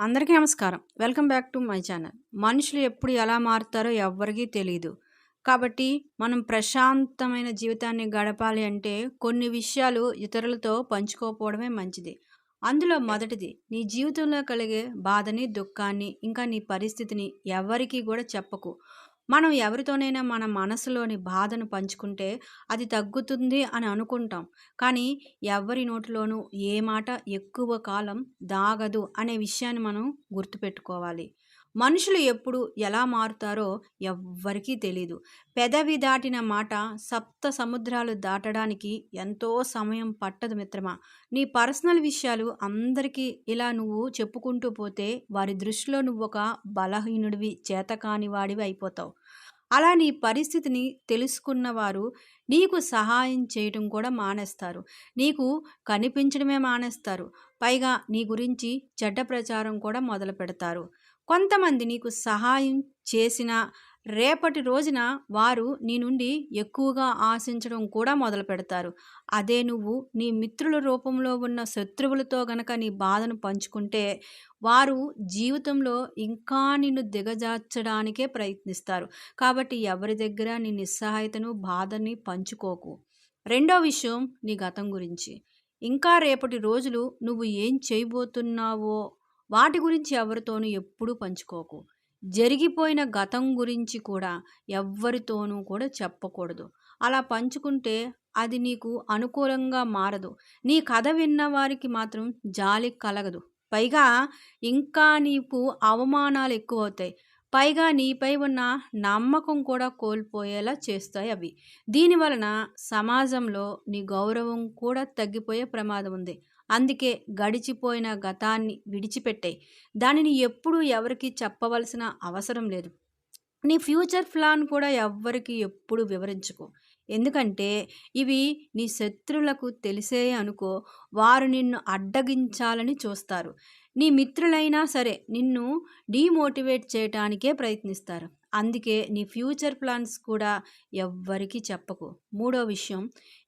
అందరికీ నమస్కారం. Welcome back to my channel. మనుషులు ఎప్పుడు ఎలా మారుతారో ఎవ్వరికీ తెలియదు కాబట్టి మనం ప్రశాంతమైన జీవితాన్ని గడపాలి అంటే కొన్ని విషయాలు ఇతరులతో పంచుకోకపోవడమే మంచిది. అందులో మొదటిది నీ జీవితంలో కలిగే బాధని దుఃఖాన్ని ఇంకా నీ పరిస్థితిని ఎవరికీ కూడా చెప్పకు. మనం ఎవరితోనైనా మన మనసులోని బాధను పంచుకుంటే అది తగ్గుతుంది అని అనుకుంటాం. కానీ ఎవరి నోటిలోనూ ఏ మాట ఎక్కువ కాలం దాగదు అనే విషయాన్ని మనం గుర్తుపెట్టుకోవాలి. మనుషులు ఎప్పుడు ఎలా మారుతారో ఎవ్వరికీ తెలీదు. పెదవి దాటిన మాట సప్త సముద్రాలు దాటడానికి ఎంతో సమయం పట్టదు మిత్రమా. నీ పర్సనల్ విషయాలు అందరికీ ఇలా నువ్వు చెప్పుకుంటూ పోతే వారి దృష్టిలో నువ్వు ఒక బలహీనుడివి చేతకాని వాడివి అయిపోతావు. అలా నీ పరిస్థితిని తెలుసుకున్న వారు నీకు సహాయం చేయటం కూడా మానేస్తారు. నీకు కనిపించడమే మానేస్తారు. పైగా నీ గురించి చెడ్డ ప్రచారం కూడా మొదలు పెడతారు కొంతమంది నీకు సహాయం చేసిన రేపటి రోజున వారు నీ నుండి ఎక్కువగా ఆశించడం కూడా మొదలు పెడతారు. అదే నువ్వు నీ మిత్రుల రూపంలో ఉన్న శత్రువులతో గనక నీ బాధను పంచుకుంటే వారు జీవితంలో ఇంకా నిన్ను దిగజార్చడానికే ప్రయత్నిస్తారు. కాబట్టి ఎవరి దగ్గర నీ నిస్సహాయతను బాధని పంచుకోకు. రెండో విషయం నీ గతం గురించి. ఇంకా రేపటి రోజులు నువ్వు ఏం చేయబోతున్నావో వాటి గురించి ఎవరితోనూ ఎప్పుడూ పంచుకోకు. జరిగిపోయిన గతం గురించి కూడా ఎవ్వరితోనూ కూడా చెప్పకూడదు. అలా పంచుకుంటే అది నీకు అనుకూలంగా మారదు. నీ కథ విన్న వారికి మాత్రం జాలి కలగదు. పైగా ఇంకా నీకు అవమానాలు ఎక్కువ అవుతాయి పైగా నీపై ఉన్న నమ్మకం కూడా కోల్పోయేలా చేస్తాయి అవి. దీని వలన సమాజంలో నీ గౌరవం కూడా తగ్గిపోయే ప్రమాదం ఉంది. అందుకే గడిచిపోయిన గతాన్ని విడిచిపెట్టాయి. దానిని ఎప్పుడూ ఎవరికి చెప్పవలసిన అవసరం లేదు. నీ ఫ్యూచర్ ప్లాన్ కూడా ఎవ్వరికి ఎప్పుడు వివరించుకో. ఎందుకంటే ఇవి నీ శత్రులకు తెలిసే అనుకో వారు నిన్ను అడ్డగించాలని చూస్తారు. నీ మిత్రులైనా సరే నిన్ను డీమోటివేట్ చేయటానికే ప్రయత్నిస్తారు. అందుకే నీ ఫ్యూచర్ ప్లాన్స్ కూడా ఎవ్వరికీ చెప్పకు. మూడో విషయం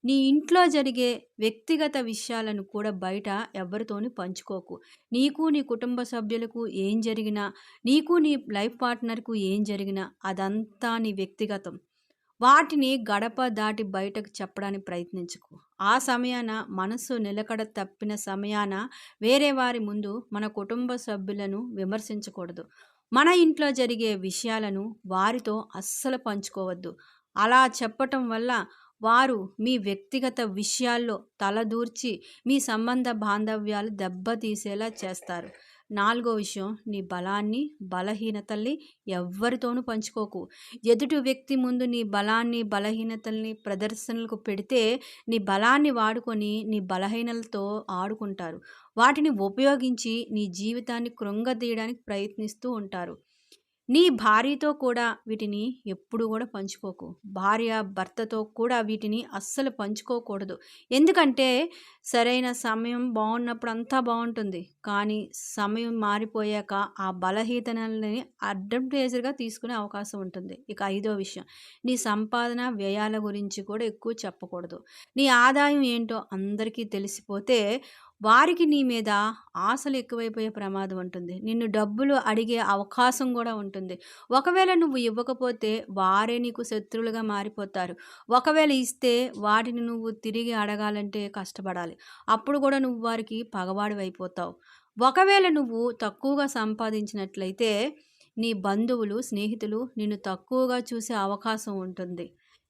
నీ ఇంట్లో జరిగే వ్యక్తిగత విషయాలను కూడా బయట ఎవరితోని పంచుకోకు. నీకు నీ కుటుంబ సభ్యులకు ఏం జరిగినా నీకు నీ లైఫ్ పార్ట్నర్కు ఏం జరిగినా అదంతా నీ వ్యక్తిగతం. వాటిని గడప దాటి బయటకు చెప్పడానికి ప్రయత్నించుకో. ఆ సమయాన మనసు నిలకడ తప్పిన సమయాన వేరే వారి ముందు మన కుటుంబ సభ్యులను విమర్శించకూడదు. మన ఇంట్లో జరిగే విషయాలను వారితో అస్సలు పంచుకోవద్దు. అలా చెప్పటం వల్ల వారు మీ వ్యక్తిగత విషయాల్లో తలదూర్చి మీ సంబంధ బాంధవ్యాలు దెబ్బతీసేలా చేస్తారు. నాలుగో విషయం నీ బలాన్ని బలహీనతల్ని ఎవ్వరితోనూ పంచుకోకు. ఎదుటి వ్యక్తి ముందు నీ బలాన్ని బలహీనతల్ని ప్రదర్శనలకు పెడితే నీ బలాన్ని వాడుకొని నీ బలహీనలతో ఆడుకుంటారు. వాటిని ఉపయోగించి నీ జీవితాన్ని కృంగదీయడానికి ప్రయత్నిస్తూ ఉంటారు. నీ భార్యతో కూడా వీటిని ఎప్పుడు కూడా పంచుకోకు. భార్య భర్తతో కూడా వీటిని అస్సలు పంచుకోకూడదు. ఎందుకంటే సరైన సమయం బాగున్నప్పుడు అంతా బాగుంటుంది. కానీ సమయం మారిపోయాక ఆ బలహీనతలని అడ్వాంటేజ్గా తీసుకునే అవకాశం ఉంటుంది. ఇక ఐదో విషయం. నీ సంపాదన వ్యయాల గురించి కూడా ఎక్కువ చెప్పకూడదు. నీ ఆదాయం ఏంటో అందరికీ తెలిసిపోతే వారికి నీ మీద ఆశలు ఎక్కువైపోయే ప్రమాదం ఉంటుంది. నిన్ను డబ్బులు అడిగే అవకాశం కూడా ఉంటుంది. ఒకవేళ నువ్వు ఇవ్వకపోతే వారే నీకు శత్రువులుగా మారిపోతారు. ఒకవేళ ఇస్తే వాటిని నువ్వు తిరిగి అడగాలంటే కష్టపడాలి. అప్పుడు కూడా నువ్వు వారికి పగవాడివైపోతావు ఒకవేళ నువ్వు తక్కువగా సంపాదించినట్లయితే నీ బంధువులు స్నేహితులు నిన్ను తక్కువగా చూసే అవకాశం ఉంటుంది.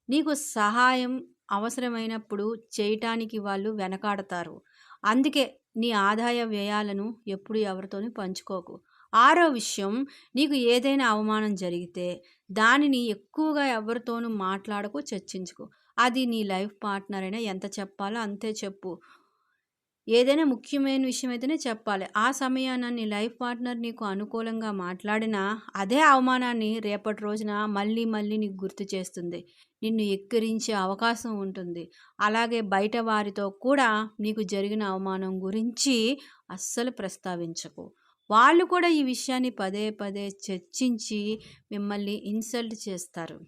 నీకు సహాయం అవసరమైనప్పుడు చేయటానికి వాళ్ళు వెనకాడతారు. అందుకే నీ ఆదాయ వ్యయాలను ఎప్పుడు ఎవరితోనూ పంచుకోకు. ఆరో విషయం నీకు ఏదైనా అవమానం జరిగితే దానిని ఎక్కువగా ఎవరితోనూ మాట్లాడకు చర్చించుకో. అది నీ లైఫ్ పార్ట్నర్ అయినా ఎంత చెప్పాలో అంతే చెప్పు. ఏదైనా ముఖ్యమైన విషయం అయితేనే చెప్పాలి. ఆ సమయాన నీ లైఫ్ పార్ట్నర్ నీకు అనుకూలంగా మాట్లాడినా అదే అవమానాన్ని రేపటి రోజున మళ్ళీ మళ్ళీ నీకు గుర్తు చేస్తుంది. నిన్ను ఎక్కిరించే అవకాశం ఉంటుంది. అలాగే బయట వారితో కూడా నీకు జరిగిన అవమానం గురించి అస్సలు ప్రస్తావించకు. వాళ్ళు కూడా ఈ విషయాన్ని పదే పదే చర్చించి మిమ్మల్ని ఇన్సల్ట్ చేస్తారు.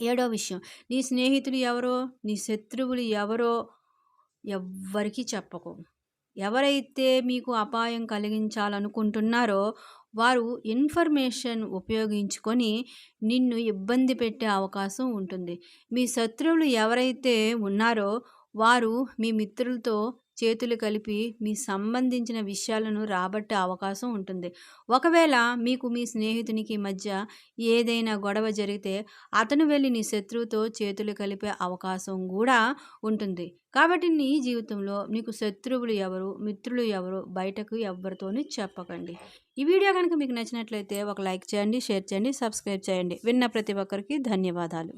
ఏడో విషయం. నీ స్నేహితులు ఎవరో నీ శత్రువులు ఎవరో ఎవ్వరికీ చెప్పకు. ఎవరైతే మీకు అపాయం కలిగించాలనుకుంటున్నారో వారు ఇన్ఫర్మేషన్ ఉపయోగించుకొని నిన్ను ఇబ్బంది పెట్టే అవకాశం ఉంటుంది. మీ శత్రువులు ఎవరైతే ఉన్నారో వారు మీ మిత్రులతో చేతులు కలిపి మీ సంబంధించిన విషయాలను రాబట్టే అవకాశం ఉంటుంది. ఒకవేళ మీకు మీ స్నేహితునికి మధ్య ఏదైనా గొడవ జరిగితే అతను వెళ్ళి నీ శత్రువుతో చేతులు కలిపే అవకాశం కూడా ఉంటుంది. కాబట్టి నీ జీవితంలో మీకు శత్రువులు ఎవరు మిత్రులు ఎవరు బయటకు ఎవరితోనూ చెప్పకండి. ఈ వీడియో కనుక మీకు నచ్చినట్లయితే ఒక లైక్ చేయండి షేర్ చేయండి సబ్స్క్రైబ్ చేయండి. విన్న ప్రతి ఒక్కరికి ధన్యవాదాలు.